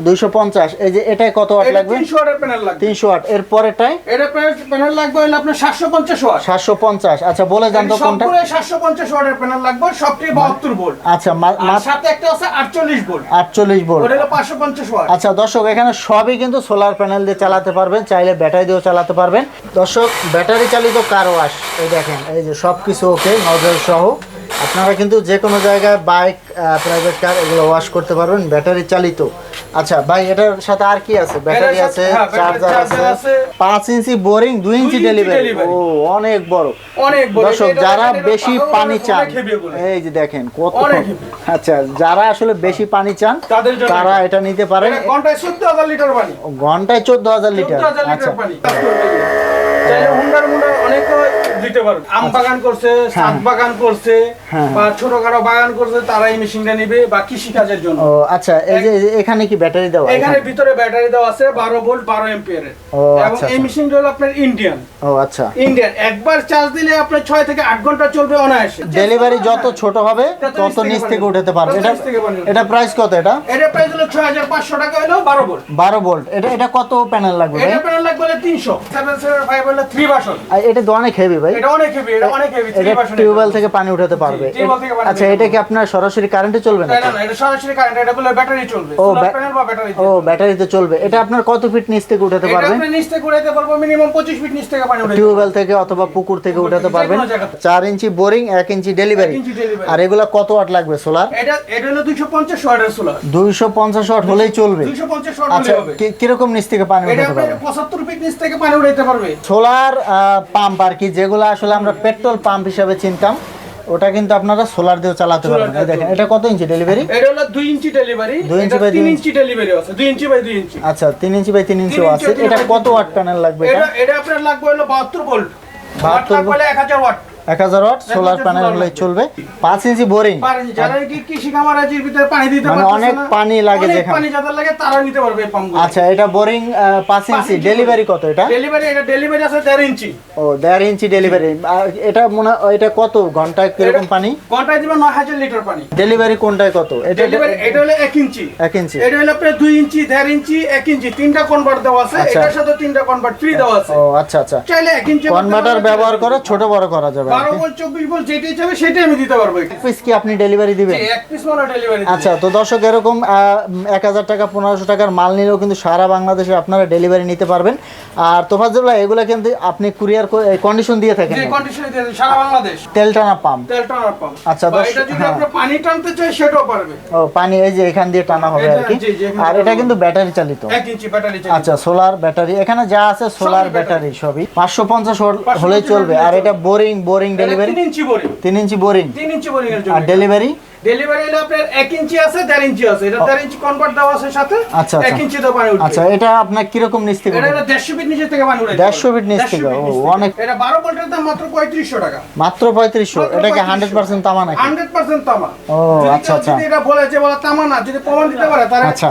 দুইশো পঞ্চাশ। এই যে এটাই কত ওয়াট লাগবে? 300 ওয়াটের প্যানেল লাগবে। তিনশো ওয়াট। এর পরেরটাই এটা প্যানেল লাগবে হলো আপনার 750 ওয়াট। সাতশো পঞ্চাশ। আচ্ছা বলে যান তো কোনটা? সবগুলো 750 ওয়াটের প্যানেল লাগবে সবটি 72 ভোল্ট। আচ্ছা মা- আর সাথে একটা আছে 48 ভোল্ট। আটচল্লিশ ভোল্ট। ওটা হলো 550 ওয়াট। আচ্ছা দর্শক এখানে সবই কিন্তু সোলার প্যানেল দিয়ে চালাতে পারবেন চাইলে ব্যাটারি দিয়েও চালাতে পারবেন। দর্শক ব্যাটারি চালিত কার ওয়াশ এই দেখেন এই যে সবকিছু ওকে নজর সহ। আপনারা কিন্তু যে কোনো জায়গায় বাইক প্রাইভেট কার এগুলো ওয়াশ করতে পারবেন ব্যাটারি চালিত। আচ্ছা ভাই এটার সাথে আর কি আছে? ব্যাটারি আছে হ্যাঁ, চার্জার চার্জার আছে। পাঁচ ইঞ্চি বোরিং দুই ইঞ্চি ডেলিভারি ও অনেক বড়। অনেক বড়। দর্শক যারা বেশি পানি চান এই যে দেখেন কত আচ্ছা যারা আসলে বেশি পানি চান তারা এটা। নিতে পারেন। ঘন্টায় 14000 লিটার পানি। ঘন্টায় চোদ্দ হাজার লিটার 14000 আচ্ছা। লিটার পানি চাইলে হুন্ডার মুন্ডার অনেক দিতে পারবে। আম বাগান করছে শাক বাগান করছে হ্যাঁ। বা ছোটখাটো বাগান করছে তারা এই মেশিনটা নিবে বা কৃষি কাজের জন্য। ও আচ্ছা এই যে এখানে কি ব্যাটারি দেওয়া এখানে ভিতরে ব্যাটারি দেওয়া আছে বারো ভোল্ট বারো এম্পিয়ারের এবং আচ্ছা, এই আচ্ছা। মেশিনটা হলো আপনার ইন্ডিয়ান ও আচ্ছা। ইন্ডিয়ান একবার চার্জ দিলে আপনার থেকে ঘণ্টা চলবে অনায়াসে। ডেলিভারি যত ছোট হবে তত নিচ থেকে উঠাতে পারবে। এটা। এটা প্রাইস কত এটা? এটা প্রাইস হলো ছয় হাজার পাঁচশো টাকা হলো বারো ভোল্ট। বারো ভোল্ট। এটা এটা কত প্যানেল লাগবে এটা প্যানেল লাগবে তিনশো। সেভেন সেভেন ফাইভ হলো থ্রি বাসন এটা তো অনেক হেভি ভাই। এটা অনেক হেভি এটা অনেক হেভি থ্রি এটা বাসন টিউবওয়েল থেকে পানি উঠাতে পারবে। আচ্ছা এটা কি আপনার সরাসরি কারেন্টে চলবে না না না এটা সরাসরি কারেন্ট এটা বলে ব্যাটারি চলবে। ও, প্যানেল বা ব্যাটারি ও ব্যাটারিতে চলবে। এটা আপনার কত ফিট নিচ থেকে উঠাতে পারবে? আপনি নিচ থেকে উড়াইতে পারব মিনিমাম পঁচিশ ফিট নিচ থেকে পানি উঠাইতে টিউবওয়েল থেকে অথবা পুকুর থেকে উঠাতে পারবেন। ইঞ্চি বোরিং এক ইঞ্চি ডেলিভারি। আর এগুলা কত ওয়াট লাগবে সোলার এটা এটা হলো দুইশো পঞ্চাশ ওয়াটের সোলার দুইশো পঞ্চাশ ওয়াট হলেই চলবে। ওয়াট আচ্ছা হবে। কীরকম নিচ থেকে পানি উঠাতে ফিট নিচ থেকে পানি উঠাইতে পারবে। সোলার পাম্প আর কি যেগুলো আসলে আমরা পেট্রোল পাম্প হিসাবে চিনতাম। ওটা কিন্তু আপনারা সোলার দিয়ে চালাতে পারবেন। এই দেখেন এটা কত ইঞ্চি ডেলিভারি? এটা হলো 2 ইঞ্চি ডেলিভারি। 2 ইঞ্চি দুই তিন ইঞ্চি। ইঞ্চি ডেলিভারি আছে। 2 ইঞ্চি বাই 2 ইঞ্চি। আচ্ছা 3 ইঞ্চি বাই 3 ইঞ্চি আছে। এটা কত ওয়াট প্যানেল লাগবে এটা? এটা আপনার লাগবে হলো বাহাত্তর ভোল্ট। 72 ভোল্ট? লাগবে এক হাজার ওয়াট। এক হাজার ওয়াট সোলার প্যানেল লাগবে। চলবে। পাঁচ ইঞ্চি বোরিং যারা কি কৃষি খামারাজির ভিতরে পানি দিতে মানে অনেক পানি লাগে যেখানে। লাগে তারা নিতে পারবে আচ্ছা এটা বোরিং পাঁচ ইঞ্চি। ডেলিভারি কত এটা? ডেলিভারি এটা ডেলিভারি আছে দেড় ইঞ্চি। ও দেড় ইঞ্চি ডেলিভারি এটা মনে এটা কত? ঘন্টায় কীরকম পানি? ঘন্টায় দিবে নয় হাজার লিটার পানি। ডেলিভারি কোনটায় কত? এটা এটা হলো এক ইঞ্চি। এক ইঞ্চি। এটা হলো আপনার দুই ইঞ্চি দেড় ইঞ্চি এক ইঞ্চি। তিনটা কনভার্ট দেওয়া আছে। আচ্ছা। এটার সাথে তিনটা কনভার্ট ফ্রি দেওয়া আছে। ও আচ্ছা আচ্ছা। চাইলে এক ইঞ্চি কনভার্টার ব্যবহার করে ছোট বড় করা যাবে। বারো বল চব্বিশ বল যেটাই চাবে সেটাই আমি দিতে পারব পিস কি আপনি ডেলিভারি দিবেন? এক পিস মনে ডেলিভারি আচ্ছা তো দর্শক এরকম এক হাজার টাকা পনেরোশো টাকার মাল নিলেও কিন্তু সারা বাংলাদেশে আপনারা ডেলিভারি নিতে পারবেন। আর তোফাজুল্লাহ এগুলা কিন্তু আপনি কুরিয়ার কন্ডিশন দিয়ে থাকেন যে নাকি? দিয়ে সারা বাংলাদেশ। তেল টানা পাম্প তেল টানার পাম্প আচ্ছা, দশ- এটা যদি হ্যাঁ। আপনি পানি টানতে চাই সেটাও পারবে। ও পানি এই যে এখান দিয়ে টানা হবে আর কি। আর এটা কিন্তু ব্যাটারি চালিত। ইঞ্চি ব্যাটারি আচ্ছা সোলার ব্যাটারি এখানে যা আছে সোলার ব্যাটারি সবই। পাঁচশো পঞ্চাশ 550 হলেই চলবে। আর এটা বোরিং বোরিং ডেলিভারি তিন ইঞ্চি বোরিং তিন ইঞ্চি বোরিং তিন ইঞ্চি বোরিং এর আর জন্য ডেলিভারি ডেলিভারি হলো আপনার এক ইঞ্চি আছে ইঞ্চি আছে। এটা ইঞ্চি কনভার্ট দেওয়া আছে সাথে আচ্ছা, আচ্ছা। ইঞ্চি তো পানি উঠবে। আচ্ছা এটা আপনার নিচ থেকে এটা হলো ফিট নিচে থেকে পানি উঠে 150 ফিট নিচ থেকে, ও, অনেক। এটা ভোল্টের দাম মাত্র পঁয়ত্রিশশো টাকা। মাত্র পঁয়ত্রিশশো এটা কি হান্ড্রেড পার্সেন্ট তামা নাকি? হান্ড্রেড পার্সেন্ট তামা। ও, আচ্ছা, আচ্ছা। যদি এটা বলে যে বলে তামা না যদি প্রমাণ দিতে পারে তাহলে আচ্ছা।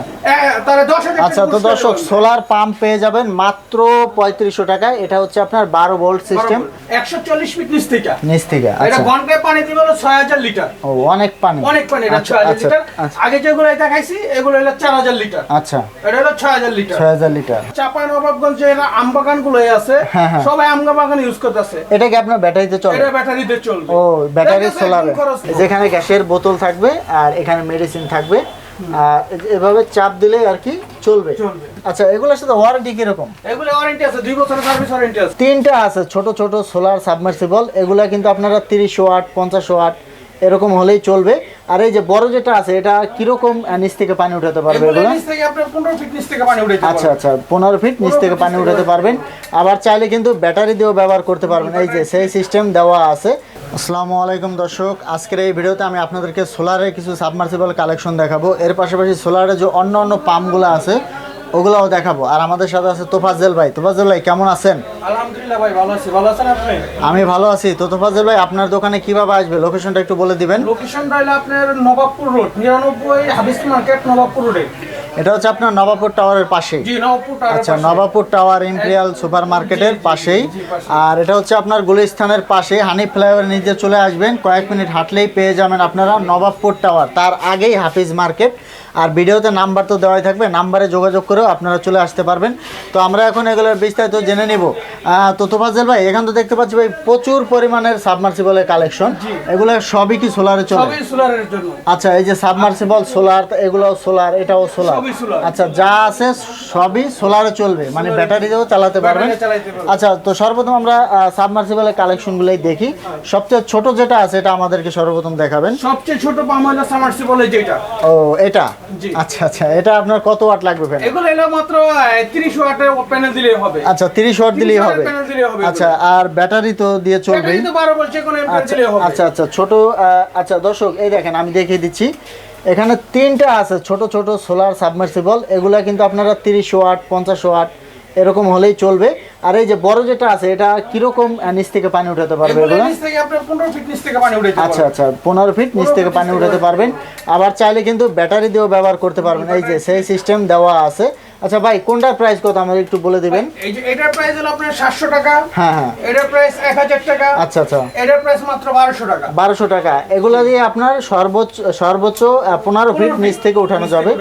তাহলে আচ্ছা তো দর্শক সোলার পাম্প পেয়ে যাবেন মাত্র পঁয়ত্রিশশো টাকায়। এটা হচ্ছে আপনার বারো ভোল্ট সিস্টেম একশো চল্লিশ ফিট নিচ থেকে। নিচ থেকে এটা আচ্ছা। ঘন্টায় পানি দিবে হলো ছয় হাজার লিটার। ও অনেক পানি। অনেক পানি এটা ছয় হাজার লিটার। আগে যেগুলো দেখাইছি এগুলো হলো চার হাজার লিটার। আচ্ছা। এটা হলো ছয় হাজার লিটার। ছয় হাজার লিটার। চাপাই নবাবগঞ্জে আম বাগানগুলো আছে। সবাই আম বাগান ইউজ করতেছে। এটা কি আপনার ব্যাটারিতে চলে? এটা ব্যাটারিতে চলবে। ও ব্যাটারি এটা তো সোলারে একদম খরচ। যেখানে গ্যাসের বোতল থাকবে আর এখানে মেডিসিন থাকবে। আর এভাবে চাপ দিলে আর কি চলবে। চলবে। আচ্ছা এগুলোর সাথে ওয়ারেন্টি কীরকম? এগুলো ওয়ারেন্টি আছে দুই বছরের সার্ভিস ওয়ারেন্টি আছে। তিনটা আছে ছোট ছোট সোলার সাবমার্সিবল এগুলা কিন্তু আপনারা তিরিশ ওয়াট পঞ্চাশ ওয়াট এরকম হলেই চলবে। আর এই যে বড় যেটা আছে এটা কীরকম নিচ থেকে পানি উঠাতে পারবে আচ্ছা আচ্ছা পনেরো ফিট নিচ থেকে পানি উঠাতে পারবেন। আবার চাইলে কিন্তু ব্যাটারি দিয়েও ব্যবহার করতে পারবেন। এই যে সেই সিস্টেম দেওয়া আছে। আসসালামু আলাইকুম দর্শক আজকের এই ভিডিওতে আমি আপনাদেরকে সোলারের কিছু সাবমার্সিবল কালেকশন দেখাবো। এর পাশাপাশি সোলারের যে অন্য অন্য পাম্পগুলো আছে ওগুলোও দেখাবো। আর আমাদের সাথে আছে তোফাজ্জেল ভাই। তোফাজ্জেল ভাই কেমন আছেন? আলহামদুলিল্লাহ ভাই ভালো আছি। ভালো আছেন আপনি? আমি ভালো আছি। তো তোফাজ্জেল ভাই আপনার দোকানে কীভাবে আসবে? লোকেশনটা একটু বলে দিবেন। লোকেশনটা হলো আপনার নবাবপুর রোড নিরানব্বই হাবিস মার্কেট নবাবপুর রোডে এটা হচ্ছে আপনার নবাবপুর টাওয়ারের পাশে জি নবাবপুর টাওয়ারের আচ্ছা নবাবপুর টাওয়ার ইম্পেরিয়াল সুপার মার্কেটের পাশেই। আর এটা হচ্ছে আপনার গুলিস্তানের পাশে হানি ফ্লাইওভার নিচে চলে আসবেন। কয়েক মিনিট হাঁটলেই পেয়ে যাবেন আপনারা নবাবপুর টাওয়ার তার আগেই হাফিজ মার্কেট আর ভিডিওতে নাম্বার তো দেওয়াই থাকবে নাম্বারে যোগাযোগ করেও আপনারা চলে আসতে পারবেন। তো আমরা এখন এগুলোর বিস্তারিত জেনে নিব। তো তোফাজ্জল ভাই এখান তো দেখতে পাচ্ছি ভাই প্রচুর পরিমাণের সাবমার্সিবলের কালেকশন। এগুলো সবই কি সোলারে চলে? সবই সোলারের জন্য। আচ্ছা এই যে সাবমার্সিবল সোলার এগুলো সোলার এটাও সোলার। আচ্ছা যা আছে সবই সোলারে চলবে মানে ব্যাটারি দিয়েও চালাতে পারবেন। আচ্ছা তো সর্বপ্রথম আমরা সাবমার্সিবলের কালেকশনগুলোই দেখি। সবচেয়ে ছোট যেটা আছে এটা আমাদেরকে সর্বপ্রথম দেখাবেন। সবচেয়ে ছোট পাম্প হলো সামারসিবল যেটা। ও এটা। আচ্ছা আচ্ছা এটা আপনার কত ওয়াট লাগবে ফ্যান এগুলো এলো মাত্র তিরিশ ওয়াটের প্যানেল দিলেই হবে। আচ্ছা তিরিশ ওয়াট দিলেই হবে। আচ্ছা আর ব্যাটারি তো দিয়ে চলবেই। ব্যাটারি তো বারো বলছে কোনো এমপের আচ্ছা দিলেই হবে। আচ্ছা আচ্ছা ছোট আচ্ছা দর্শক এই দেখেন আমি দেখিয়ে দিচ্ছি। এখানে তিনটা আছে ছোট ছোট সোলার সাবমার্সিবল এগুলা কিন্তু আপনারা তিরিশ ওয়াট পঞ্চাশ ওয়াট এরকম হলেই চলবে। আর এই যে বড় যেটা আছে এটা কীরকম নিচ থেকে পানি উঠাতে পারবে এগুলো নিচ থেকে আপনি 15 ফিট নিচ থেকে পানি উঠে আচ্ছা আচ্ছা পনেরো ফিট নিচ থেকে পানি উঠাতে পারবেন। আবার চাইলে কিন্তু ব্যাটারি দিয়েও ব্যবহার করতে পারবেন। এই যে সেই সিস্টেম দেওয়া আছে। আচ্ছা ভাই কোনটার প্রাইস কত আমাদের একটু বলে দিবেন? এই যে এটার প্রাইস হলো আপনার সাতশো টাকা। হ্যাঁ হ্যাঁ। এটার প্রাইস এক হাজার টাকা। আচ্ছা আচ্ছা। এটার প্রাইস মাত্র বারোশো টাকা। বারোশো টাকা। এগুলো দিয়ে আপনার সর্বোচ্চ সর্বোচ্চ পনেরো ফিট নিচ থেকে উঠানো যাবে।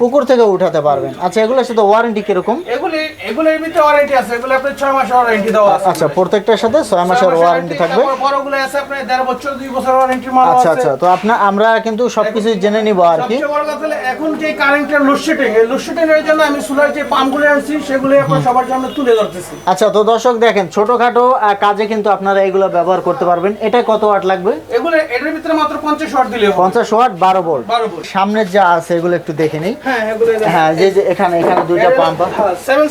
পুকুর থেকে উঠাতে পারবেন। আচ্চ্ছা এগুলোর সাথে ওয়ারেন্টি কীরকম? এগুলি এগুলোর ভিতরে ওয়ারেন্টি আছে। এগুলো আপনার ছয় মাসের ওয়ারেন্টি দেওয়া আছে। আচ্ছা প্রত্যেকটার সাথে ছয় মাসের ওয়ারেন্টি থাকবে। বড়গুলো আছে আপনার দেড় বছর দুই বছর ওয়ারেন্টির মাল আচ্ছা আছে। আচ্ছা। আচ্ছা তো আপনার আমরা কিন্তু সবকিছু জেনে নিব আর কি। সবচেয়ে বড় কথা হলো এখন যে কারেন্টের লোডশেডিং এই লোডশেডিং এর জন্য আমি সোলার যে পাম্পগুলো আনছি সেগুলো আপনার সবার জন্য তুলে ধরতেছি। আচ্ছা তো দর্শক দেখেন ছোটখাটো কাজে কিন্তু আপনারা এগুলো ব্যবহার করতে পারবেন। এটা কত ওয়াট লাগবে? এগুলো এটার ভিতরে মাত্র পঞ্চাশ ওয়াট দিলে হবে। পঞ্চাশ ওয়াট ভোল্ট। ভোল্ট। সামনের যা আছে এগুলো একটু দেখে নিই। হ্যাঁ এগুলো হ্যাঁ যে এখানে এখানে দুইটা পাম্প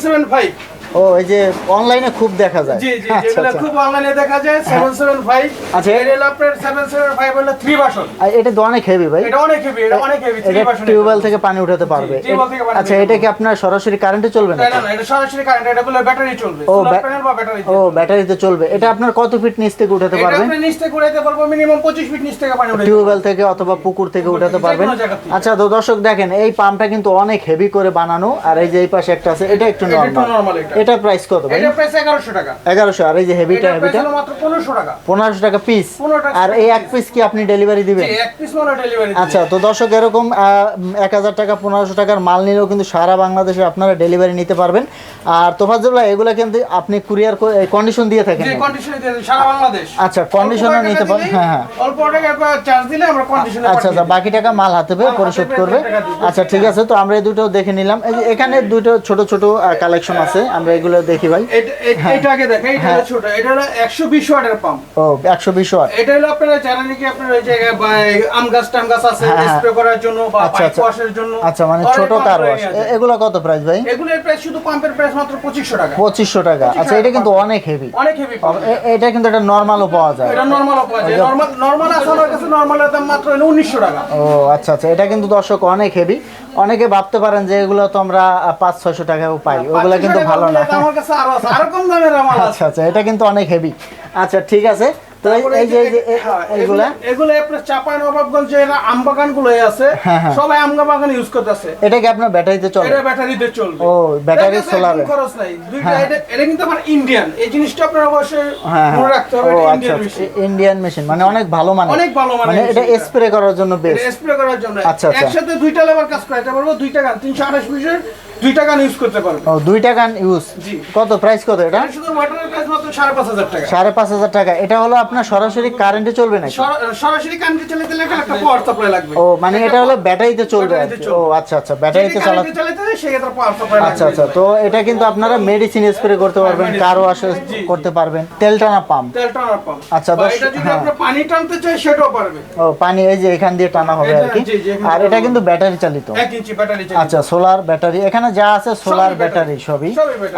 সেভেন ফাইভ ও এই যে অনলাইনে খুব দেখা যায়। জি জি আচ্ছা যেগুলো আচ্ছা। খুব অনলাইনে দেখা যায়। সেভেন সেভেন ফাইভ আচ্ছা। এটা হলো আপনার সেভেন সেভেন ফাইভ হলো থ্রি বাসন আর এটা তো অনেক হেভি ভাই। এটা অনেক হেভি এটা অনেক হেভি থ্রি এটা বাসন টিউবওয়েল থেকে পানি উঠাতে পারবে। আচ্ছা এটা কি আপনার সরাসরি কারেন্টে চলবে না না এটা সরাসরি কারেন্ট এটা বলে ব্যাটারি চলবে। ও, সোলার প্যানেল বা ব্যাটারি ও ব্যাটারিতে চলবে। এটা আপনার কত ফিট নিচ থেকে উঠাতে এটা পারবে? আপনি নিচ থেকে উঠাতে পারব মিনিমাম পঁচিশ ফিট নিচ থেকে পানি উঠাতে টিউবওয়েল থেকে অথবা পুকুর থেকে উঠাতে পারবেন। আচ্ছা তো দর্শক দেখেন এই পাম্পটা কিন্তু অনেক হেভি করে বানানো আর এই যে এই পাশে একটা আছে এটা একটু এটা নরমাল এটা। প্রাইস কত ভাই? এটা প্রাইস এগারোশো টাকা। এগারোশো আর এই যে হেভিটা হেভিটা মাত্র পনেরোশো টাকা। পনেরোশো টাকা পিস আর এই এক পিস কি আপনি ডেলিভারি দিবেন? জি, এক পিস মনে ডেলিভারি আচ্ছা তো দর্শক এরকম এক হাজার টাকা পনেরোশো টাকার মাল নিলেও কিন্তু সারা বাংলাদেশে আপনারা ডেলিভারি নিতে পারবেন। আর তোফাজুল্লাহ এগুলো কিন্তু আপনি কুরিয়ার কন্ডিশন দিয়ে থাকেন নাকি? কন্ডিশনে দিয়ে সারা বাংলাদেশ। আচ্ছা, condition ও নিতে পারেন, হ্যাঁ, হ্যাঁ। অল্প টাকা চার্জ দিলে আমরা কন্ডিশনে আচ্ছা আচ্ছা বাকি টাকা মাল হাতে পেয়ে পরিশোধ করবে। আচ্ছা ঠিক আছে তো আমরা এই দুটো দেখে নিলাম। এই যে এখানে দুটো ছোট ছোট কালেকশন আছে। আমরা এগুলো দেখি ভাই। এটা আগে দেখেন এটা ছোট এটা হলো একশো বিশ ওয়াটের পাম্প ও একশো বিশ ওয়াট। এটা হলো আপনারা জানেন কি আপনার ওই যে বা, আম গাছ টাম গাছ আছে হ্যাঁ, হ্যাঁ। স্প্রে করার জন্য বা আচ্ছা, পাইপ আচ্ছা। ওয়াশের জন্য। আচ্ছা মানে ছোট কার ওয়াশ এগুলো কত প্রাইস ভাই? এগুলোর প্রাইস শুধু পাম্পের প্রাইস মাত্র পঁচিশশো টাকা। পঁচিশশো টাকা। আচ্ছা এটা কিন্তু অনেক হেভি অনেক হেভি এটা কিন্তু একটা নর্মালও পাওয়া যায়। এটা নরমালও পাওয়া যায়। নরমাল নরমাল আছে আমার কাছে নরমালের দাম মাত্র হলো উনিশশো টাকা। ও আচ্ছা আচ্ছা। এটা কিন্তু দর্শক অনেক হেভি অনেকে ভাবতে পারেন যে এগুলো তোমরা পাঁচ ছয়শো টাকাও পাই। ওগুলো কিন্তু ভালো না। আমার কাছে আরও আছে আরও কম দামের আমার আচ্ছা আচ্ছা এটা কিন্তু অনেক হেভি আচ্ছা ঠিক আছে। হ্যাঁ, এগুলো- আপনার নবাবগঞ্জগুলো আছে হ্যাঁ, হ্যাঁ। সবাই আম বাগান ইউজ করতেছে। এটা কি আপনার ব্যাটারিতে চলে? এটা ব্যাটারিতে চলবে। ও, ব্যাটারি এটাতে solar একদম এ। খরচ নাই। দুইটা। এটা এটা কিন্তু আমার ইন্ডিয়ান এই জিনিসটা আপনার অবশ্যই মনে রাখতে হবে এটা আচ্ছা ইন্ডিয়ান মেশিন ইন্ডিয়ান মেশিন মানে অনেক ভালো মানে অনেক ভালো মানে এটা স্প্রে করার জন্য বেস্ট স্প্রে করার জন্য। আচ্ছা, আচ্ছা। একসাথে দুইটা লেবার কাজ করাইতে পারব দুইটা গান তিনশো আঠাশ পিসের দুইটা গান ইউজ করতে পারব। ও দুইটা গান ইউজ কত? প্রাইস কত এটা? শুধু ওয়াটারের প্রাইস মাত্র সাড়ে পাঁচ হাজার টাকা। সাড়ে পাঁচ হাজার টাকা। এটা হলো আপনার সরাসরি কারেন্টে চলবে নাকি? সরাসরি কারেন্টে চালাতে লাগলে একটা পাওয়ার সাপ্লাই লাগবে। ও মানে এটা হলো ব্যাটারিতে চলবে। ও আচ্ছা আচ্ছা ব্যাটারিতে চালাতে চালাতে সেক্ষেত্রে পাওয়ার সাপ্লাই আচ্ছা আচ্ছা তো এটা কিন্তু আপনারা মেডিসিন স্প্রে করতে পারবেন কার জি। করতে পারবেন। তেল টানা পাম্প তেল টানার পাম্প আচ্ছা, দশ- এটা যদি হ্যাঁ। আপনি পানি টানতে চাই সেটাও পারবে। ও পানি এই যে এখান দিয়ে টানা হবে আর কি। আর এটা কিন্তু ব্যাটারি চালিত। এক ইঞ্চি ব্যাটারি আচ্ছা সোলার ব্যাটারি এখানে যা আছে সোলার ব্যাটারি সবই।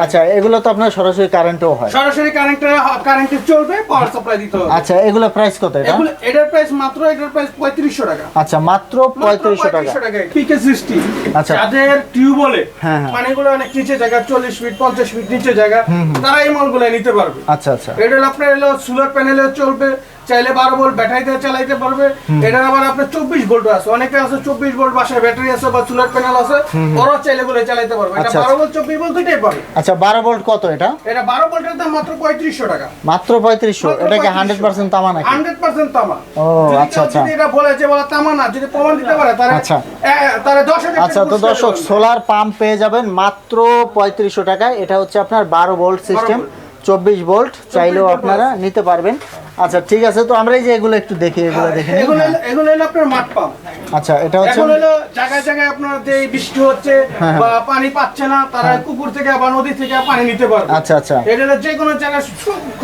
আচ্ছা এগুলো তো আপনার সরাসরি কারেন্টও হয়। সরাসরি কারেন্টে কারেন্টে চলবে পাওয়ার সাপ্লাই দিতে হবে। আচ্ছা এগুলো প্রাইস কত এটা? এটার প্রাইস মাত্র এটার প্রাইস পঁয়ত্রিশশো টাকা। আচ্ছা মাত্র পঁয়ত্রিশশো টাকা। পিকে সৃষ্টি। আচ্ছা। যাদের টিউবওয়েলে হ্যাঁ, হ্যাঁ। পানিগুলো অনেক নিচে জায়গা চল্লিশ ফিট পঞ্চাশ ফিট নিচে জায়গা তারা এই মালগুলো নিতে পারবে। আচ্ছা আচ্ছা। এটা আপনার হলো সোলার প্যানেলে চলবে চাইলে বারো ভোল্ট ব্যাটারি দিয়ে চালাইতে পারবে। এটার আবার আপনার চব্বিশ ভোল্ট আছে। অনেকে আছে চব্বিশ ভোল্ট বাসায় ব্যাটারি আছে বা সোলার প্যানেল আছে ওরাও চাইলে বলে চালাইতে পারবে। এটা আচ্ছা, বারো ভোল্ট চব্বিশ ভোল্ট দুইটাই পাবে। আচ্ছা বারো ভোল্ট কত এটা? এটা বারো ভোল্টের দাম মাত্র পঁয়ত্রিশশো টাকা। মাত্র পঁয়ত্রিশশো? এটা কি হান্ড্রেড পার্সেন্ট তামা নাকি? হান্ড্রেড পার্সেন্ট তামা। ও, আচ্ছা, আচ্ছা। এটা বলে যে বলে তামা না যদি প্রমাণ দিতে পারে তাহলে আচ্ছা। তাহলে দশ আচ্ছা তো দর্শক সোলার পাম্প পেয়ে যাবেন মাত্র পঁয়ত্রিশশো টাকায়। এটা হচ্ছে আপনার বারো ভোল্ট সিস্টেম চব্বিশ ভোল্ট চাইলেও আপনারা নিতে পারবেন। আচ্ছা ঠিক আছে তো আমরা এই যে এগুলো একটু দেখি এগুলো দেখে নিই। এগুলো হ্যাঁ। এগুলো হলো আপনার মাঠ পাম্প। আচ্ছা এটা হচ্ছে এখন হলো জায়গায় জায়গায় আপনার যে বৃষ্টি হচ্ছে হ্যাঁ, বা পানি পাচ্ছে না তারা কুকুর থেকে বা নদী থেকে পানি নিতে পারবে। আচ্ছা আচ্ছা। এটা হলো যে কোনো জায়গায়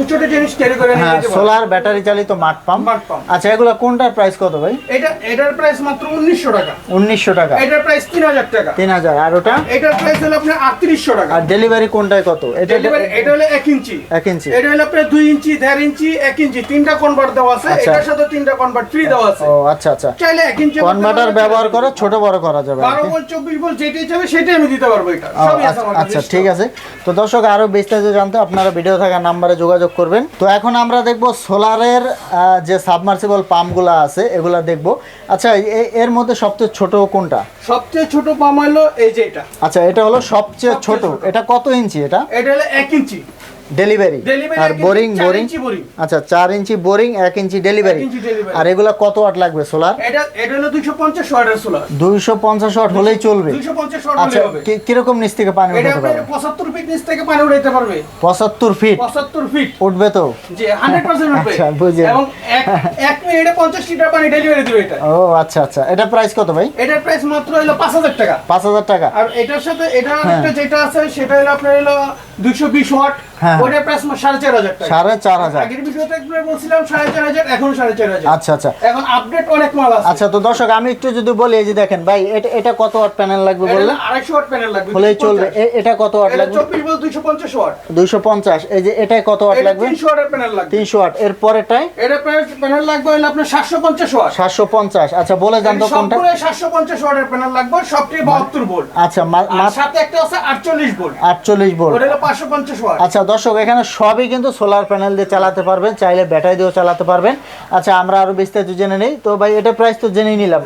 ছোট জিনিস ক্যারি করে নিয়ে হ্যাঁ যেতে সোলার ব্যাটারি চালিত মাঠ পাম্প। মাঠ পাম্প। আচ্ছা এগুলো কোনটার প্রাইস কত ভাই? এটা এটার প্রাইস মাত্র উনিশশো টাকা। উনিশশো টাকা। এটার প্রাইস তিন হাজার টাকা। তিন হাজার। আর ওটা? এটার প্রাইস হলো আপনার আটত্রিশশো টাকা। আর ডেলিভারি কোনটায় কত? এটা ডেলিভারি এটা হলো এক ইঞ্চি। এক ইঞ্চি। এটা হলো আপনার দুই ইঞ্চি দেড় ইঞ্চি এক ইঞ্চি। তিনটা কনভার্ট দেওয়া আছে আচ্ছা। এটার সাথে তিনটা কনভার্ট ফ্রি দেওয়া আছে। ও আচ্ছা আচ্ছা। চাইলে কনভার্টার ব্যবহার করে ছোট বড় করা যাবে আর বারো কি। বল চব্বিশ বল যেটাই যাবে সেটাই আমি দিতে পারব এটা। সবই আছে আচ্ছা, আমার আচ্ছা ঠিক আছে। তো দর্শক আরও বিস্তারিত জানতে আপনারা ভিডিও থাকা নাম্বারে যোগাযোগ করবেন। তো এখন আমরা দেখব সোলারের যে সাবমার্সিবল পাম্পগুলো আছে এগুলা দেখব। আচ্ছা এর মধ্যে সবচেয়ে ছোট কোনটা? সবচেয়ে ছোট পাম হলো এই যে এটা। আচ্ছা এটা হলো সবচেয়ে ছোট। এটা কত ইঞ্চি এটা? এটা হলো এক ইঞ্চি। ডেলিভারি আর বোরিং বোরিং আচ্ছা চার ইঞ্চি বোরিং এক ইঞ্চি ডেলিভারি। আর এগুলা কত ওয়াট লাগবে সোলার এটা এটা হলো দুইশো পঞ্চাশ ওয়াটের সোলার দুইশো পঞ্চাশ ওয়াট হলেই চলবে। আচ্ছা কীরকম নিচ থেকে পানি উঠাতে পারবে? পঁচাত্তর ফিট নিচ থেকে পানি উঠাইতে পারবে। পঁচাত্তর ফিট পঁচাত্তর ফিট উঠবে তো? যে হান্ড্রেড পার্সেন্ট উঠবে। আচ্ছা, বুঝলাম। এবং এক এক মিনিটে পঞ্চাশ লিটার পানি ডেলিভারি দেবে এটা। ও আচ্ছা আচ্ছা। এটা প্রাইস কত ভাই? এটার প্রাইস মাত্র হলো পাঁচ হাজার টাকা। পাঁচ হাজার টাকা। আর এটার সাথে এটা হ্যাঁ। যেটা আছে সেটা হলো আপনার হলো দুইশো বিশ ওয়াট। হ্যাঁ। ওটার প্রাইস সাড়ে চার হাজার টাকা। সাড়ে চার হাজার। আগের ভিডিওতে বলছিলাম সাড়ে চার হাজার এখন সাড়ে চার হাজার। আচ্ছা আচ্ছা। এখন আপডেট অনেক মাল আছে। আচ্ছা তো দর্শক আমি একটু যদি বলি এই যে দেখেন ভাই এটা এটা কত ওয়াট প্যানেল লাগবে বললে আড়াইশো ওয়াট প্যানেল লাগবে হলেই চলবে। এটা কত ওয়াট লাগবে? চব্বিশ বল দুইশো পঞ্চাশ ওয়াট দুইশো পঞ্চাশ। এই যে এটাই কত ওয়াট লাগবে? তিনশো ওয়াটের প্যানেল লাগবে। তিনশো ওয়াট এর পরেরটাই? এটা প্যানেল লাগবে হলো আপনার সাতশো পঞ্চাশ ওয়াট সাতশো পঞ্চাশ। আচ্ছা বলে যান তো কোনটা? সাতশো পঞ্চাশ ওয়াটের প্যানেল লাগবে সবটি বাহাত্তর ভোল্ট আচ্ছা সাথে একটা আছে আটচল্লিশ ভোল্ট আটচল্লিশ ভোল্ট ওটা হলো পাঁচশো পঞ্চাশ ওয়াট আচ্ছা দর্শক এখানে সবই কিন্তু সোলার প্যানেল দিয়ে চালাতে পারবেন চাইলে ব্যাটারি দিয়েও চালাতে পারবেন। আচ্ছা আমরা আরও বিস্তারিত জেনে নেই। তো ভাই এটা প্রাইস তো জেনে নিলাম।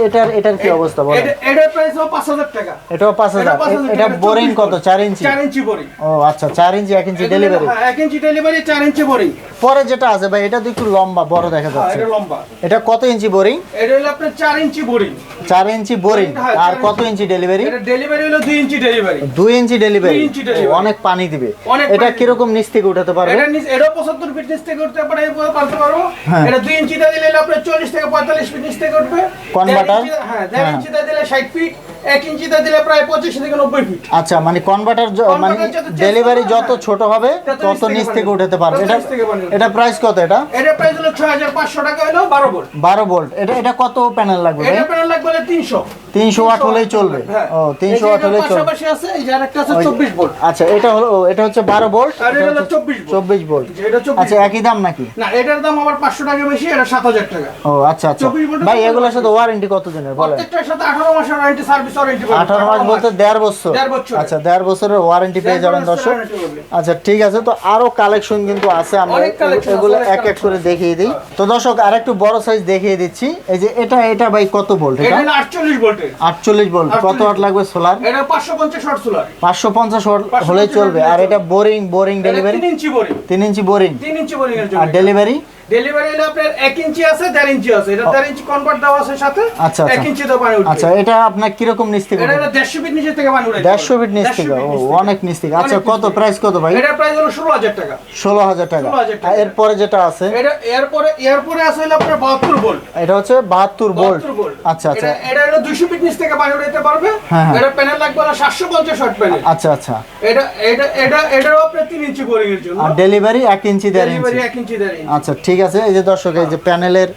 এটার এটার কি অবস্থা বলেন? এটা- এটার প্রাইস হলো পাঁচ হাজার টাকা। এটাও পাঁচ হাজার। এটা 5,000 এটা বোরিং কত? ভোল্ট। চার ইঞ্চি? চার ইঞ্চি বোরিং ও আচ্ছা চার ইঞ্চি এক ইঞ্চি ডেলিভারি হ্যাঁ, এক ইঞ্চি ডেলিভারি চার ইঞ্চি বোরিং পরে যেটা আছে ভাই এটা তো একটু লম্বা বড় দেখা হ্যাঁ যাচ্ছে। এটা লম্বা। এটা কত ইঞ্চি বোরিং এটা হলো আপনার চার ইঞ্চি বোরিং চার ইঞ্চি বোরিং হ্যাঁ, আর কত ইঞ্চি। ডেলিভারি এটা ডেলিভারি হলো দুই ইঞ্চি ডেলিভারি দুই ইঞ্চি ডেলিভারি দুই ইঞ্চি delivery। অনেক পানি দিবে। এটা। কীরকম নিচ থেকে উঠাতে পারবে? এটা নিচ এটা 75 ফিট নিচ থেকে উঠতে পারে পারতে পারব। হ্যাঁ। এটা 2 ইঞ্চি দিলে আপনার চল্লিশ থেকে পঁয়তাল্লিশ ফিট নিচ থেকে উঠবে। কনভার্টার হ্যাঁ 2 ইঞ্চি দিলে ষাট ফিট এক ইঞ্চিটা দিলে প্রায় পঁচিশ থেকে নব্বই ফিট আচ্ছা মানে কনভার্টার মানে Converter যত চেষ্টা ডেলিভারি যত হ্যাঁ। ছোট হবে তত তত নিচ নিচ থেকে থেকে উঠাতে পারবে। এটা। এটা প্রাইস কত এটা? এটা প্রাইস হলো ছয় হাজার পাঁচশো টাকা হলো বারো ভোল্ট বারো ভোল্ট এটা এটা কত প্যানেল লাগবে এটা প্যানেল লাগবে তিনশো। তিনশো ওয়াট হলেই চলবে। ও তিনশো ওয়াট হলেই চলবে। আছে এই যে আরেকটা আছে চব্বিশ ভোল্ট আচ্ছা এটা হলো এটা হচ্ছে বারো ভোল্ট আর এটা হলো চব্বিশ চব্বিশ ভোল্ট আচ্ছা একই দাম নাকি? না এটার দাম আবার পাঁচশো টাকা বেশি এটা সাত হাজার টাকা। ও আচ্ছা আচ্ছা। ভাই এগুলোর সাথে ওয়ারেন্টি কত দিনের বলেন। প্রত্যেকটার সাথে আঠারো মাসের ওয়ারেন্টি সার্ভিস ওয়ারেন্টি আঠারো মাস বলতে দেড় বছর। আচ্ছা দেড় বছরের ওয়ারেন্টি পেয়ে যাবেন দর্শক। আচ্ছা ঠিক আছে তো আরও কালেকশন কিন্তু আছে আমরা এগুলো এক এক করে দেখিয়ে দিই। তো দর্শক আরেকটু বড় সাইজ দেখিয়ে দিচ্ছি। এই যে এটা এটা ভাই কত ভোল্ট এটা? এটা হলো আটচল্লিশ ভোল্টের আটচল্লিশ ভোল্ট কত 48 ওয়াট লাগবে সোলার এটা পাঁচশো পঞ্চাশ ওয়াট সোলার পাঁচশো পঞ্চাশ ওয়াট 550 হলেই চলবে। আর এটা বোরিং বোরিং ডেলিভারি তিন ইঞ্চি বোরিং তিন ইঞ্চি বোরিং তিন ইঞ্চি বোরিং এর আর ডেলিভারি ডেলিভারি হলো আপনার এক ইঞ্চি আছে দেড় ইঞ্চি আছে। এটা ইঞ্চি কনভার্ট আছে সাথে আচ্ছা, আচ্ছা। ইঞ্চি তো পানি উঠবে। আচ্ছা এটা আপনার কীরকম নিচ থেকে এটা হলো দেড়শো ফিট নিচে থেকে পানি উঠে দেড়শো ফিট নিচ থেকে ও অনেক নিচ থেকে। আচ্ছা কত প্রাইস কত ভাই? এটা প্রাইস হলো ষোলো হাজার টাকা। ষোলো হাজার টাকা। 16,000 টাকা। আর এরপরে যেটা আছে? এটা এরপরে এরপরে আছে হলো আপনার ভোল্ট এটা হচ্ছে ভোল্ট আচ্ছা আচ্ছা। এটা- হলো ফিট নিচ থেকে পানি পারবে। হ্যাঁ, হ্যাঁ। এটা প্যানেল লাগবে হলো সাতশো পঞ্চাশ ওয়াট প্যানেল আচ্ছা আচ্ছা। এটা এটা এটা এটাও আপনার তিন ইঞ্চি বোরিং এর জন্য। আর ডেলিভারি এক ইঞ্চি দেড় ডেলিভারি ইঞ্চি। এক ইঞ্চি দেড় ইঞ্চি। আচ্ছা ঠিক আছে? এই যে দর্শক এই যে প্যানেলের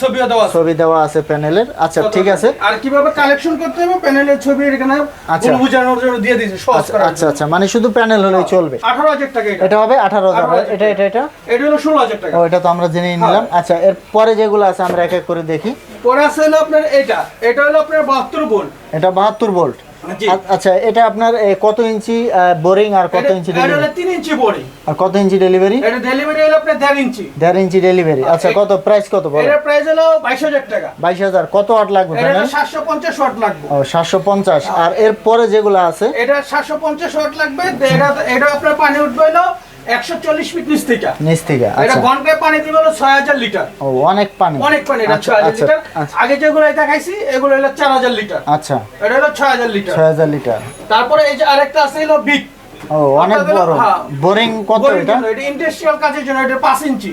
ছবিও দেওয়া ছবি দেওয়া আছে প্যানেলের। আচ্ছা ঠিক আছে। আর কীভাবে কালেকশন করতে হবে? প্যানেলের ছবি এখানে আচ্ছা। বোঝানোর জন্য দিয়ে দিয়েছে সহজ আচ্ছা আচ্ছা আচ্ছা। মানে শুধু প্যানেল হলেই চলবে? আঠারো হাজার টাকা এটা। হবে আঠারো হাজার 18,000 এটা এটা এটা? এটা হলো ষোলো হাজার টাকা। ও এটা তো আমরা জেনেই নিলাম। আচ্ছা এর পরে যেগুলো আছে আমরা এক এক করে দেখি। পরে আছে হলো আপনার এটা। এটা হলো আপনার বাহাত্তর ভোল্ট। এটা বাহাত্তর ভোল্ট। জি। আ- আচ্ছা এটা আপনার কত ইঞ্চি বোরিং আর কত ইঞ্চি এটা ডেলিভারি হলো তিন ইঞ্চি বোরিং। আর কত ইঞ্চি ডেলিভারি এটা ডেলিভারি হলো আপনার দেড় ইঞ্চি। দেড় ইঞ্চি ডেলিভারি আচ্ছা কত প্রাইস কত বলো এটা প্রাইস হলো বাইশ হাজার টাকা। বাইশ হাজার। কত ওয়াট লাগবে এটা সাতশো পঞ্চাশ ওয়াট লাগবে। ও সাতশো পঞ্চাশ। আর এর পরে যেগুলো আছে? এটা সাতশো পঞ্চাশ ওয়াট লাগবে। এটা এটা আপনার পানি উঠবে হলো একশো চল্লিশ ফিট নিচ থেকে। নিচ থেকে এটা আচ্ছা। ঘন্টায় পানি দিবে হলো ছয় হাজার লিটার। ও অনেক পানি। অনেক পানি এটা আচ্ছা ছয় হাজার আচ্ছা লিটার। আচ্ছা। আগে যেগুলো দেখাইছি এগুলো হলো চার হাজার লিটার। আচ্ছা। এটা হলো ছয় হাজার লিটার। ছয় হাজার লিটার। তারপরে এই যে আরেকটা আছে হলো বিট। ও অনেক বড়। বোরিং কত এটা? এটা ইন্ডাস্ট্রিয়াল কাজের জন্য এটা ইঞ্চি।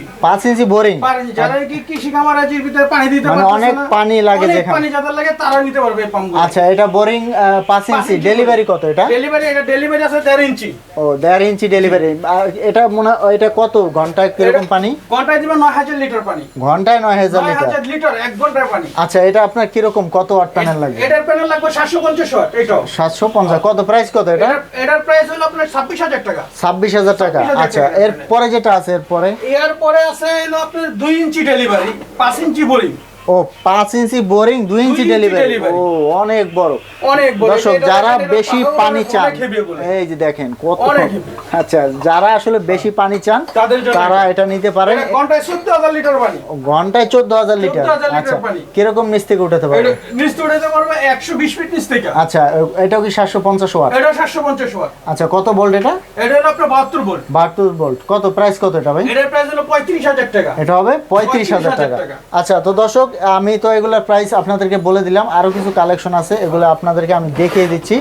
Inch boring. যারা কি কৃষি খামারাজির ভিতরে পানি দিতে মানে অনেক পানি লাগে যেখানে। পানি যাদের লাগে তারা নিতে পারবে এই পাম্পগুলো। আচ্ছা এটা বোরিং ইঞ্চি। ডেলিভারি কত এটা? ডেলিভারি এটা ডেলিভারি আছে ইঞ্চি। ও ইঞ্চি ডেলিভারি এটা মনে এটা কত? ঘন্টায় কীরকম পানি? ঘন্টায় দিবে নয় হাজার লিটার পানি। ঘন্টায় নয় হাজার লিটার? হাজার লিটার এক ঘন্টায় পানি। আচ্ছা এটা আপনার কীরকম? কত ওয়াট প্যানেল লাগবে? এটার প্যানেল লাগবে সাতশো পঞ্চাশ ওয়াট কত প্রাইস কত এটা? এটার প্রাইস হলো আপনার ছাব্বিশ হাজার টাকা। ছাব্বিশ হাজার টাকা। আচ্ছা এরপরে যেটা আছে এরপরে? এরপরে আছে হলো আপনার দুই ইঞ্চি ডেলিভারি পাঁচ ইঞ্চি বোরিং ও পাঁচ ইঞ্চি বোরিং দুই ইঞ্চি ইঞ্চি ডেলিভারি ও অনেক বড়। অনেক বড় দর্শক যারা বেশি পানি চান এই যে দেখেন কত আচ্ছা যারা আসলে বেশি পানি চান তারা এটা। নিতে পারেন। ঘন্টায় চোদ্দ হাজার লিটার পানি। ঘন্টায় চোদ্দ হাজার লিটার 14,000 লিটার আচ্ছা। কীরকম নিচ থেকে উঠাতে পারবে? নিচ থেকে উঠাতে পারবে একশো বিশ ফিট নিচ থেকে। আচ্ছা এটাও কি সাতশো পঞ্চাশ ওয়াট? এটা সাতশো পঞ্চাশ ওয়াট। আচ্ছা কত ভোল্ট এটা? এটা হলো আপনার বাহাত্তর ভোল্ট বাহাত্তর ভোল্ট কত প্রাইস কত এটা ভাই? এটার প্রাইস হলো পঁয়ত্রিশ হাজার টাকা। এটা হবে পঁয়ত্রিশ হাজার 35,000 টাকা। টাকা। আচ্ছা তো দর্শক আমি তো এগুলোর প্রাইস আপনাদেরকে বলে দিলাম। আরও কিছু কালেকশন আছে, এগুলো আপনাদেরকে আমি দেখিয়ে দিচ্ছি।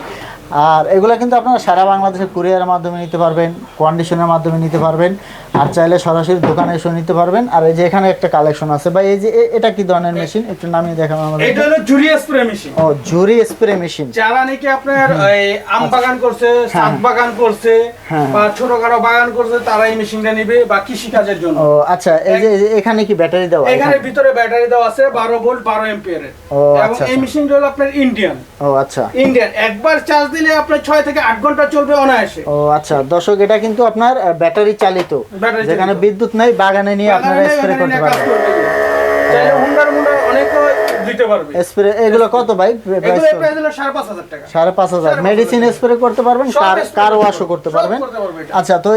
আর এগুলো কিন্তু আপনারা সারা বাংলাদেশে কুরিয়ারের মাধ্যমে নিতে পারবেন কন্ডিশনের মাধ্যমে নিতে পারবেন আর চাইলে সরাসরি দোকানে এসে নিতে পারবেন। আর এই যে এখানে একটা কালেকশন আছে বা এই যে এটা কি ধরনের মেশিন একটু নামিয়ে দেখান আমাদের। এটা হলো জুরি স্প্রে মেশিন ও ঝুরি স্প্রে মেশিন যারা নাকি আপনার এই আম বাগান করছে শাক হ্যাঁ। বাগান করছে হ্যাঁ। বা ছোটখাটো বাগান করছে তারা এই মেশিনটা নিবে বা কৃষি কাজের জন্য। ও আচ্ছা এই যে এখানে কি ব্যাটারি দেওয়া এখানে এখানে? ভিতরে ব্যাটারি দেওয়া আছে বারো ভোল্ট বারো এম্পিয়ারের ও, এবং আচ্ছা, এই আচ্ছা। মেশিনটা হলো আপনার ইন্ডিয়ান ও আচ্ছা। ইন্ডিয়ান একবার চার্জ দিলে আপনার ছয় থেকে আট ঘণ্টা চলবে অনায়াসে। ও আচ্ছা। দর্শক এটা কিন্তু আপনার ব্যাটারি চালিত। যেখানে বিদ্যুৎ নেই বাগানে নিয়ে আপনারা স্প্রে করতে পারবেন। চাইলে হুন্ডার মুন্ডার অনেক দিতে পারবে। স্প্রে এগুলো কত ভাই? এগুলো প্রাইস হলো হাজার টাকা। সাড়ে পাঁচ হাজার। সাড়ে পাঁচ মেডিসিন স্প্রে করতে পারবেন কার কার ওয়াশও করতে পারবেন। এটা। আচ্ছা তো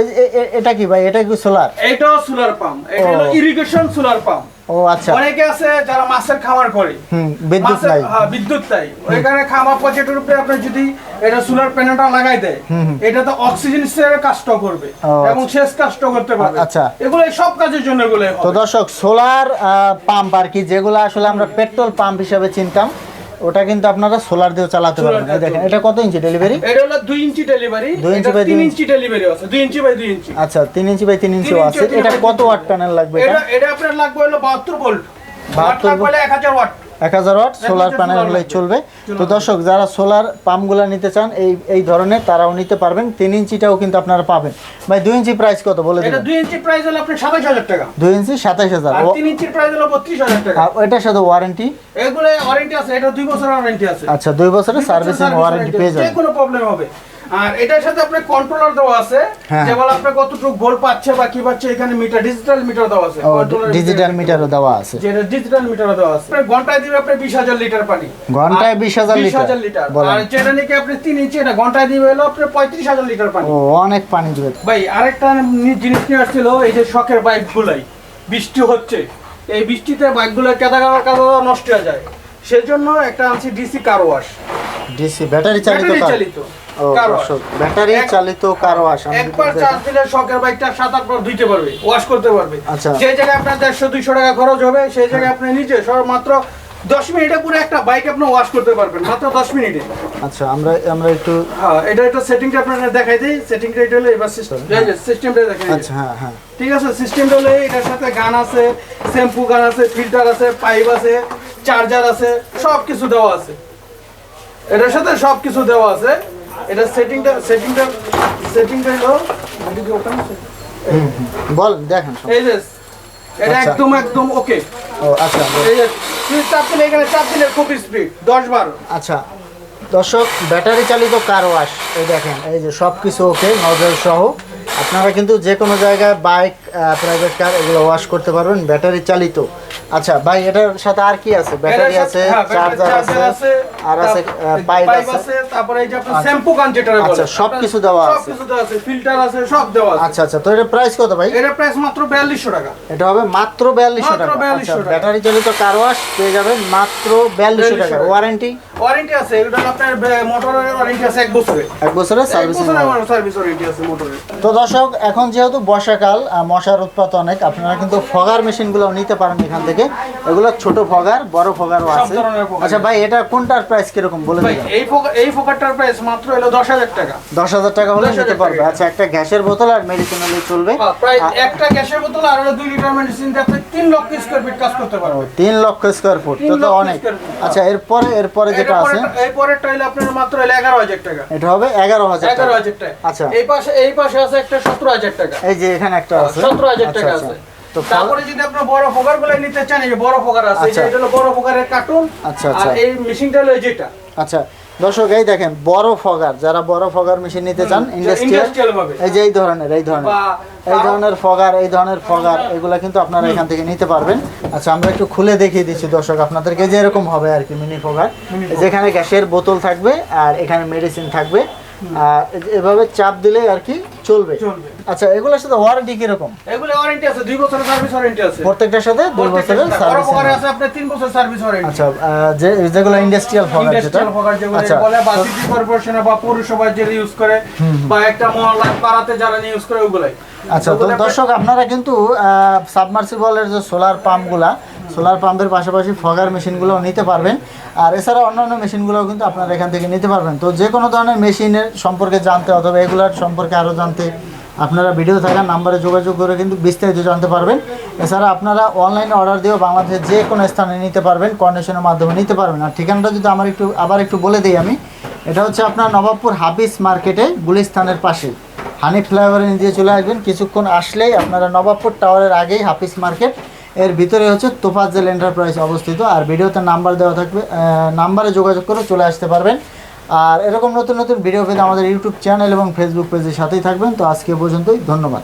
এটা কি ভাই? এটা কি সোলার এইটাও সোলার পাম্প এটা হলো ইরিগেশন সোলার পাম্প ও আচ্ছা। অনেকে আছে যারা মাছের খামার করে। হুম বিদ্যুৎ নাই। হ্যাঁ, বিদ্যুৎ নাই। ওইখানে খামার পকেটের উপরে আপনি যদি এটা সোলার প্যানেলটা লাগাই দেয়। এটা তো অক্সিজেন কাজটা করবে এবং শেষ কাজটা করতে পারবে। আচ্ছা। এগুলো সব কাজের জন্য এগুলো তো দর্শক সোলার পাম্প আর কি যেগুলো আসলে আমরা পেট্রোল পাম্প হিসেবে চিনতাম ওটা কিন্তু আপনারা সোলার দিয়ে চালাতে পারবেন। এই দেখেন এটা কত ইঞ্চি ডেলিভারি এটা হলো 2 ইঞ্চি ডেলিভারি 2 ইঞ্চি দুই তিন ইঞ্চি। ইঞ্চি ডেলিভারি আছে 2 ইঞ্চি বাই 2 ইঞ্চি। আচ্ছা 3 ইঞ্চি বাই 3 ইঞ্চি আছে। এটা কত ওয়াট প্যানেল লাগবে এটা? এটা আপনার লাগবে হলো বাহাত্তর ভোল্ট 72 বাহাত্তর লাগবে এক হাজার ওয়াট। এক হাজার ওয়াট সোলার 1000 প্যানেল হলেই চলবে। তো দর্শক যারা সোলার পাম্পগুলো নিতে চান এই এই ধরনের তারাও নিতে পারবেন। তিন ইঞ্চিটাও কিন্তু আপনারা পাবেন। ভাই দুই ইঞ্চি প্রাইস কত? বলে দিবেন। দুই ইঞ্চি প্রাইস হলো আপনার সাতাশ হাজার টাকা। দুই ইঞ্চি সাতাইশ হাজার। আর তিন ইঞ্চির প্রাইস হলো বত্রিশ হাজার টাকা। আর এটার সাথে ওয়ারেন্টি এগুলো ওয়ারেন্টি আছে এটা দুই বছরের ওয়ারেন্টি আছে। আচ্ছা দুই বছরের সার্ভিসিং ওয়ারেন্টি পেয়ে যাবেন। কোনো প্রবলেম হবে। আর এটার সাথে আপনার কন্ট্রোলার দেওয়া আছে। হ্যাঁ। যেমন আপনার কতটুকু ভোল্ট পাচ্ছে বা কি পাচ্ছে এখানে মিটার ডিজিটাল মিটার দেওয়া আছে। ডিজিটাল মিটারও দেওয়া আছে। যেটা ডিজিটাল মিটার দেওয়া আছে। আপনার ঘন্টায় দিবে আপনি বিশ হাজার লিটার পানি। ঘন্টায় আর 20,000 20,000 লিটার। লিটার আর যেটা নাকি আপনি তিন ইঞ্চি এটা ঘন্টায় দিবে হলো পঁয়ত্রিশ হাজার লিটার পানি। ও অনেক পানি দিবে। ভাই আরেকটা জিনিস নিয়ে আসছিল এই যে শখের বাইক গুলাই বৃষ্টি হচ্ছে। এই বৃষ্টিতে বাইকগুলো কেদা কাদা কাদা নষ্ট হয়ে যায়। সেজন্য একটা আনছি DC car wash DC battery চালিত ব্যাটারি চালিত। ব্যাটারি চালিত কার ওয়াশ একবার চার্জ দিলে শখের বাইকটা সাত আট বার ধুইতে পারবে ওয়াশ করতে পারবে। আচ্ছা। যে জায়গায় আপনার দেড়শো দুইশো টাকা খরচ হবে সেই জায়গায় আপনি নিজে মাত্র দশ মিনিটে পুরো একটা বাইক আপনি ওয়াশ করতে পারবেন মাত্র দশ মিনিটে। আচ্ছা আমরা আমরা একটু হ্যাঁ এটা একটা সেটিংটা দেখাই দিই। সেটিংটা এটা হলো এবার সিস্টেম সিস্টেমটা দেখাই আচ্ছা হ্যাঁ হ্যাঁ। ঠিক আছে সিস্টেমটা হলো এটার সাথে গান আছে শ্যাম্পু গান আছে ফিল্টার আছে পাইপ আছে চার্জার আছে সব কিছু দেওয়া আছে। এটার সাথে সব কিছু দেওয়া আছে। এটা সেটিংটা সেটিংটা সেটিংটা হলো যদি ওটা? বল দেখেন এই যে এটা আচ্ছা। একদম একদম ওকে ও আচ্ছা এই যে তুই চাপ দিলে এখানে চাপ দিলে খুব স্পিড দশ বারো। আচ্ছা দর্শক ব্যাটারি চালিত কার ওয়াশ এই দেখেন এই যে সব কিছু ওকে নজর সহ। আপনারা কিন্তু যে কোনো জায়গায় বাইক প্রাইভেট কার এগুলো ওয়াশ করতে পারবেন ব্যাটারি চালিত। আচ্ছা ভাই এটার সাথে আর কি আছে? ব্যাটারি আছে হ্যাঁ, চার্জার চার্জার আছে আর আছে পাইপ আছে। আছে তারপরে এই যে আপনার শ্যাম্পু গান যেটা বলে। আচ্ছা, সবকিছু দেওয়া আছে। সবকিছু দেওয়া আছে ফিল্টার আছে সব দেওয়া আছে। আচ্ছা আচ্ছা তো এটা প্রাইস কত ভাই? এটার প্রাইস মাত্র 4200 টাকা। এটা হবে মাত্র বিয়াল্লিশশো মাত্র টাকা। 4200 আচ্ছা ব্যাটারি চালিত কার ওয়াশ পেয়ে যাবেন মাত্র বিয়াল্লিশশো 4200 টাকা। ওয়ারেন্টি ওয়ারেন্টি আছে এটা আপনার মোটরের ওয়ারেন্টি আছে এক বছরের এক বছরের সার্ভিসিং বছরের সার্ভিস ওয়ারেন্টি আছে মোটরের তো দর্শক এখন যেহেতু বর্ষাকাল মশার উৎপাত অনেক আপনারা কিন্তু ফগার মেশিনগুলো নিতে পারেন এখান থেকে। এগুলো ছোট ফগার বড় ফগারও আছে। আচ্ছা ভাই এটা কোনটার প্রাইস কীরকম বলে ভাই এই এই ফোকারটার প্রাইস মাত্র হলো 10000 টাকা। দশ হাজার টাকা হলে নিতে পারবে। আচ্ছা একটা গ্যাসের বোতল আর মেডিসিন হলে চলবে। হ্যাঁ, প্রায় একটা গ্যাসের বোতল আর হলো 2 লিটার মেডিসিন দিয়ে আপনি 3 লক্ষ স্কয়ার ফিট কাজ করতে পারবেন। তিন লক্ষ স্কোয়ার ফুট তো তো অনেক। আচ্ছা এরপরে এরপরে যেটা আছে? এই পরেরটা হলো আপনার মাত্র হলো 11000 টাকা। এটা হবে এগারো হাজার টাকা। 11000 টাকা। আচ্ছা। এই পাশে এই পাশে আছে একটা 17000 টাকা। এই যে এখানে একটা আছে। 17000 আচ্ছা, টাকা আচ্ছা। আছে। তারপরে যদি আপনি বড় ফোকারগুলো নিতে চান এই যে বড় ফোকার আছে এই যে আচ্ছা। এটা হলো বড় ফোকারের কার্টুন। আচ্ছা, আর। এই মেশিনটা হলো যেটা। আচ্ছা দর্শক এই দেখেন বড় ফগার যারা বড় ফগার মেশিন নিতে চান ইন্ডাস্ট্রিয়াল এই যে এই ধরনের এই ধরনের। এই ধরনের ফগার এই ধরনের ফগার এগুলা কিন্তু আপনারা এখান থেকে নিতে পারবেন। আচ্ছা আমরা একটু খুলে দেখিয়ে দিচ্ছি দর্শক আপনাদেরকে যে এরকম হবে আর কি মিনি ফগার। যেখানে গ্যাসের বোতল থাকবে আর এখানে মেডিসিন থাকবে। আর এভাবে চাপ দিলে আর কি চলবে? আচ্ছা এগুলোর সাথে ওয়ারেন্টি কীরকম? এগুলো ওয়ারেন্টি আছে 2 বছরের সার্ভিস ওয়ারেন্টি আছে। প্রত্যেকটার সাথে দুই প্রত্যেকটা বছরের সার্ভিস আছে আপনার 3 বছর সার্ভিস ওয়ারেন্টি আচ্ছা যে যেগুলো ইন্ডাস্ট্রিয়াল ফগার যেটা। ফোকার যেগুলো আচ্ছা। বলে বা সিটি কর্পোরেশনে বা পৌরসভায় যে ইউজ করে বা একটা মহল্লা পাড়াতে যারা ইউজ করে ওগুলাই। আচ্ছা তো দর্শক আপনারা কিন্তু সাবমার্সিবলের যে সোলার পাম্পগুলা সোলার পাম্পের পাশাপাশি ফগার মেশিনগুলো নিতে পারবেন। আর এছাড়া অন্যান্য মেশিনগুলোও কিন্তু আপনারা এখান থেকে নিতে পারবেন। তো যে কোনো ধরনের মেশিনের সম্পর্কে জানতে অথবা এগুলার সম্পর্কে আরও জানতে আপনারা ভিডিও থাকার নাম্বারে যোগাযোগ করে কিন্তু বিস্তারিত জানতে পারবেন। এছাড়া আপনারা অনলাইনে অর্ডার দিয়েও বাংলাদেশের যে কোনো স্থানে নিতে পারবেন কন্ডিশনের মাধ্যমে নিতে পারবেন। আর ঠিকানাটা যদি আমার একটু, আবার একটু বলে দিই আমি, এটা হচ্ছে আপনার নবাবপুর হাফিজ মার্কেটে গুলিস্তানের পাশে। হানি ফ্লাইওভারে নিয়ে চলে আসবেন। কিছুক্ষণ আসলেই আপনারা নবাবপুর টাওয়ারের আগেই হাফিজ মার্কেট এর ভিতরে হচ্ছে তোফাজ্জেল এন্টারপ্রাইজ অবস্থিত, আর ভিডিওতে নাম্বার দেওয়া থাকবে নাম্বারে যোগাযোগ করে চলে আসতে পারবেন। আর এরকম নতুন নতুন ভিডিও পেতে আমাদের ইউটিউব চ্যানেল এবং ফেসবুক পেজের সাথেই থাকবেন। তো আজকে পর্যন্তই, ধন্যবাদ।